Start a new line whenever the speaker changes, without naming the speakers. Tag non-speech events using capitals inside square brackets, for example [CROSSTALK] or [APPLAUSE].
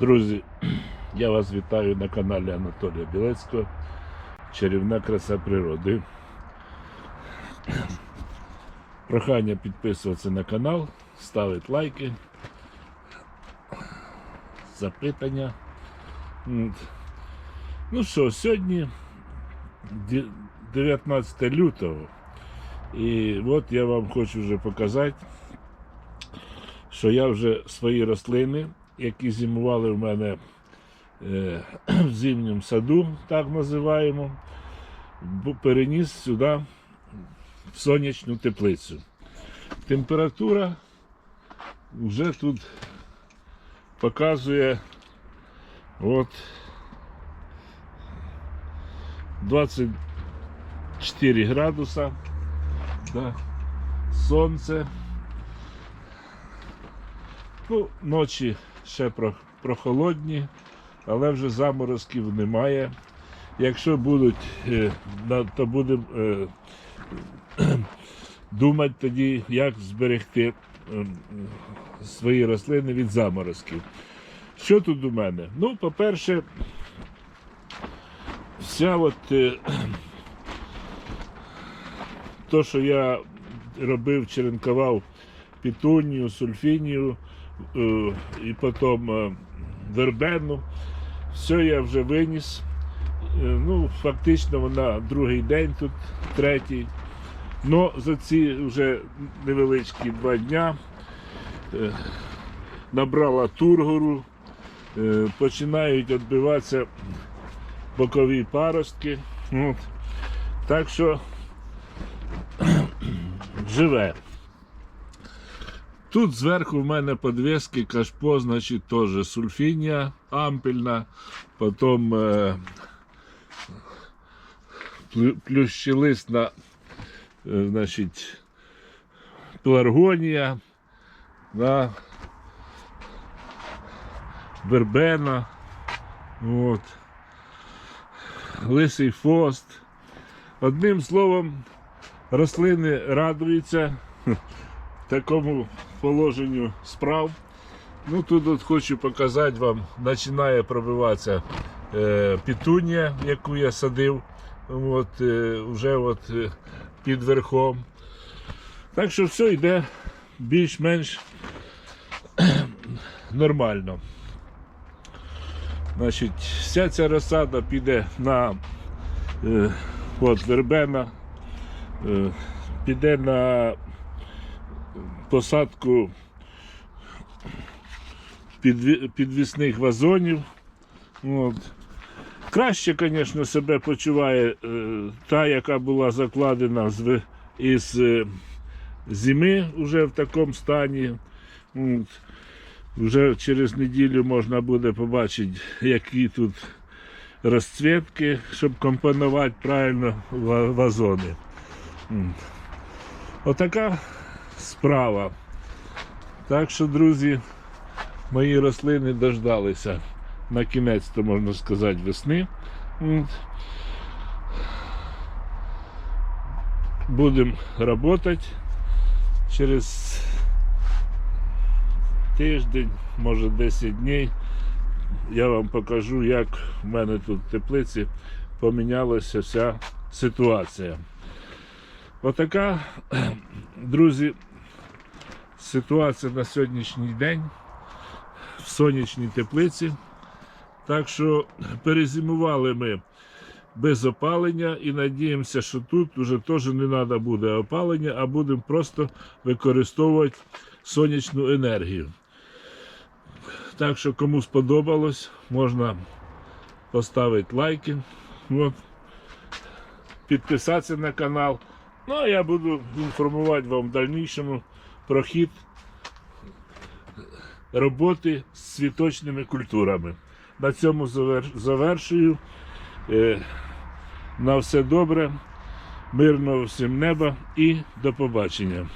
Друзі, я вас вітаю на каналі Анатолія Білецького. Чарівна краса природи. Прохання підписуватися на канал, ставити лайки, запитання. Ну що, сьогодні 19 лютого. І от я вам хочу вже показати, що я вже свої рослини, які зимували в мене е, [CLEARS THROAT] в зимньому саду, так називаємо, переніс сюди в сонячну теплицю. Температура вже тут показує от 24 градуса. Да. Сонце. Ну, ночі ще прохолодні, але вже заморозків немає. Якщо будуть, е, то будемо е, [CLEARS THROAT] думати тоді, як зберегти свої рослини від заморозків. Що тут у мене? Ну, по-перше, вся от е, [CLEARS THROAT] то, що я робив, черенкував пітунію, сульфінію е, і потім е, вербену, все я вже виніс. Е, Ну, фактично вона другий день тут, третій. Но за ці вже невеличкі два дня набрала тургору, починають відбиватися бокові паростки. От. Так що [CLEARS THROAT] живе. Тут зверху в мене подвески кашпо, значить теж сульфінія ампельна, потім е, плющелисна, е, значить, пеларгонія, да, вербена, от, лисий фост. Одним словом, рослини радуються [LAUGHS] такому положенню справ. Ну тут от хочу показати вам, починає пробиватися е, пітунія, яку я садив от, е, вже от, е, під верхом. Так що все йде більш-менш [CLEARS THROAT] нормально. Значить, вся ця розсада піде на е, от, вербена, е, піде на посадку підвісних вазонів. От. Краще, звісно, себе почуває е, та, яка була закладена із е, зими вже в такому стані. От. Вже через неділю можна буде побачити, які тут розцвітки, щоб компонувати правильно вазони. Отака справа. Так що, друзі, мої рослини дождалися на кінець, то можна сказати, весни. Будемо працювати через тиждень, може 10 днів. Я вам покажу, як в мене тут в теплиці помінялася вся ситуація. Отака, [CLEARS THROAT] друзі, ситуація на сьогоднішній день в сонячній теплиці. Так що перезимували ми без опалення і надіємося, що тут вже теж не треба буде опалення, а будемо просто використовувати сонячну енергію. Так що, кому сподобалось, можна поставити лайки, от, підписатися на канал. Ну, а я буду інформувати вам в дальнішому про хід роботи з цвіточними культурами. На цьому завершую. Е, На все добре, мирного всім неба і до побачення.